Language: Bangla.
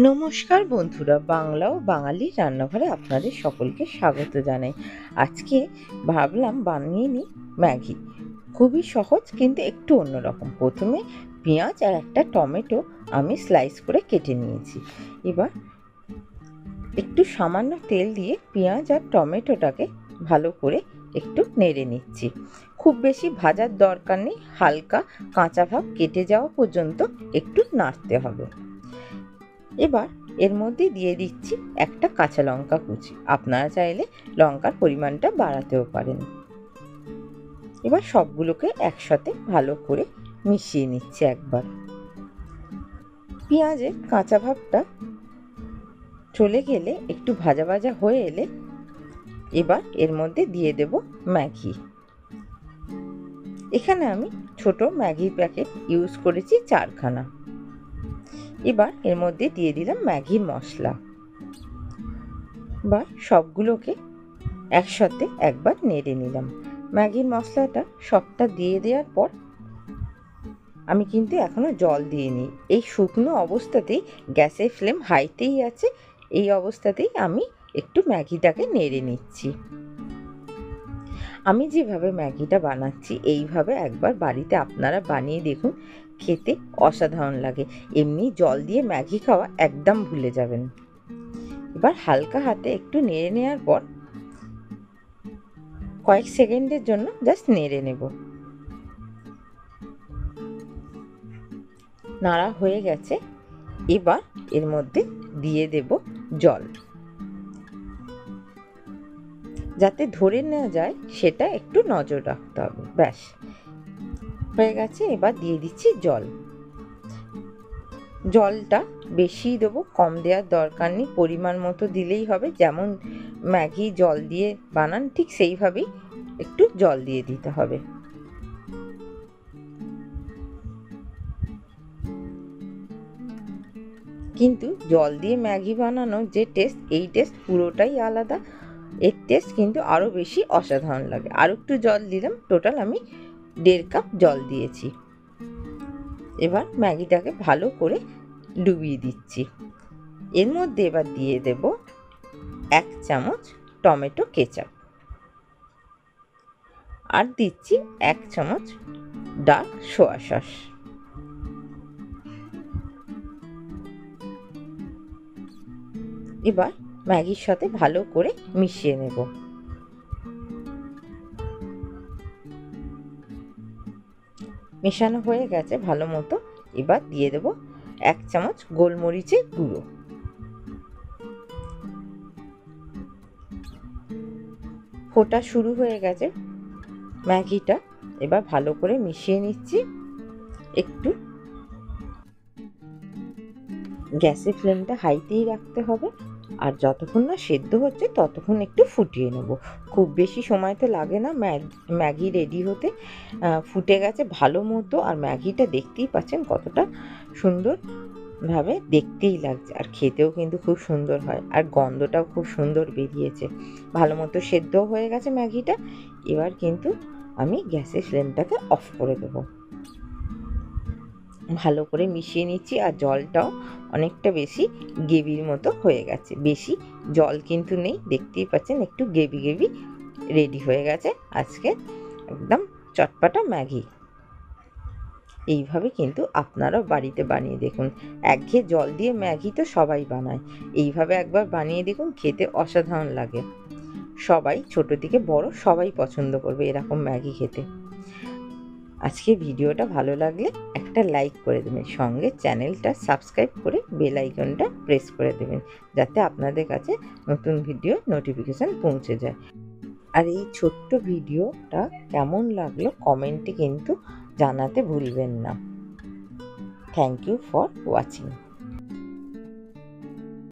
নমস্কার বন্ধুরা, বাংলা ও বাঙালি রান্নাঘরে আপনাদের সকলকে স্বাগত জানাই। আজকে ভাবলাম বানিয়ে নিই ম্যাগি। খুবই সহজ, কিন্তু একটু অন্যরকম। প্রথমে পেঁয়াজ আর একটা টমেটো আমি স্লাইস করে কেটে নিয়েছি। এবার একটু সামান্য তেল দিয়ে পেঁয়াজ আর টমেটোটাকে ভালো করে একটু নেড়ে নিচ্ছি। খুব বেশি ভাজার দরকার নেই, হালকা কাঁচা ভাব কেটে যাওয়া পর্যন্ত একটু নাড়তে হবে। এবার এর মধ্যে দিয়ে দিচ্ছি একটা কাঁচা লঙ্কা কুচি। আপনারা চাইলে লঙ্কার পরিমাণটা বাড়াতেও পারেন। এবার সবগুলোকে একসাথে ভালো করে মিশিয়ে নিচ্ছে একবার। পেঁয়াজের কাঁচা ভাবটা চলে গেলে একটু ভাজা ভাজা হয়ে এলে এবার এর মধ্যে দিয়ে দেব ম্যাগি। এখানে আমি ছোট ম্যাগি প্যাকেট ইউজ করেছি চারখানা। এবার এর মধ্যে দিয়ে দিলাম ম্যাগির মশলা। বা সবগুলোকে একসাথে একবার নেড়ে নিলাম। ম্যাগির মশলাটা সবটা দিয়ে দেওয়ার পর আমি কিন্তু এখনও জল দিইনি। এই শুকনো অবস্থাতেই গ্যাসের ফ্লেম হাইতেই আছে, এই অবস্থাতেই আমি একটু ম্যাগিটাকে নেড়ে নিচ্ছি। আমি যেভাবে ম্যাগিটা বানাচ্ছি, এইভাবে একবার বাড়িতে আপনারা বানিয়ে দেখুন খেতে অসাধারণ লাগে। এমনি জল দিয়ে ম্যাগি খাওয়া একদম ভুলে যাবেন। এবার হালকা হাতে একটু নেড়ে নেওয়ার পর কয়েক সেকেন্ডের জন্য জাস্ট নেড়ে নেব। নাড়া হয়ে গেছে। এবার এর মধ্যে দিয়ে দেব জল। যাতে ধরে নেওয়া যায়, সেটা একটু নজর রাখতে হবে। ব্যাস। হয়ে গেছে, এবার দিয়ে দিচ্ছি জল। জলটা বেশি দেবো, কম দেওয়ার দরকার নেই, পরিমাণ মতো দিলেই হবে, যেমন ম্যাগি জল দিয়ে বানান, ঠিক সেইভাবেই একটু জল দিয়ে দিতে হবে। কিন্তু জল দিয়ে ম্যাগি বানানো যে টেস্ট, এই টেস্ট পুরোটাই আলাদা। এর টেস্ট কিন্তু আরও বেশি অসাধারণ লাগে। আর একটু জল দিলাম, টোটাল আমি দেড় কাপ জল দিয়েছি। এবার ম্যাগিটাকে ভালো করে ডুবিয়ে দিচ্ছি। এর মধ্যে এবার দিয়ে দেব এক চামচ টমেটো কেচাপ। আর দিচ্ছি এক চামচ ডার্ক সোয়া সস। এবার ম্যাগির সাথে ভালো করে মিশিয়ে নেব। মেশানো হয়ে গেছে ভালো মতো। এবার দিয়ে দেব এক চামচ গোলমরিচের গুঁড়ো। ফোটা শুরু হয়ে গেছে ম্যাগিটা। এবার ভালো করে মিশিয়ে নিচ্ছি। একটু গ্যাসের ফ্লেমটা হাইতেই রাখতে হবে। আর যতক্ষণ না সেদ্ধ হচ্ছে, ততক্ষণ একটু ফুটিয়ে নেব। খুব বেশি সময় তো লাগে না ম্যাগি রেডি হতে। ফুটে গেছে ভালো মতো আর ম্যাগিটা দেখতেই পাচ্ছেন কতটা সুন্দরভাবে দেখতেই লাগছে। আর খেতেও কিন্তু খুব সুন্দর হয় আর গন্ধটাও খুব সুন্দর বেরিয়েছে। ভালো মতো সেদ্ধ হয়ে গেছে ম্যাগিটা। এবার কিন্তু আমি গ্যাসের ফ্লেমটাকে অফ করে দেবো। ভালো করে মিশিয়ে নিচ্ছি আর জলটাও অনেকটা বেশি গেবির মতো হয়ে গেছে। বেশি জল কিন্তু নেই, দেখতেই পাচ্ছেন একটু গেবি গেবি রেডি হয়ে গেছে। আজকে একদম চটপাটা ম্যাগি। এইভাবে কিন্তু আপনারাও বাড়িতে বানিয়ে দেখুন। একঘেয়ে জল দিয়ে ম্যাগি তো সবাই বানায়। এইভাবে একবার বানিয়ে দেখুন, খেতে অসাধারণ লাগে। সবাই, ছোট থেকে বড় সবাই পছন্দ করবে এরকম ম্যাগি খেতে। আজকে ভিডিওটা ভালো লাগলে একটা লাইক করে দেবেন। সঙ্গে চ্যানেলটা সাবস্ক্রাইব করে বেল আইকনটা প্রেস করে দেবেন, যাতে আপনাদের কাছে নতুন ভিডিও নোটিফিকেশান পৌঁছে যায়। আর এই ছোট্ট ভিডিওটা কেমন লাগল কমেন্টে কিন্তু জানাতে ভুলবেন না। Thank you for watching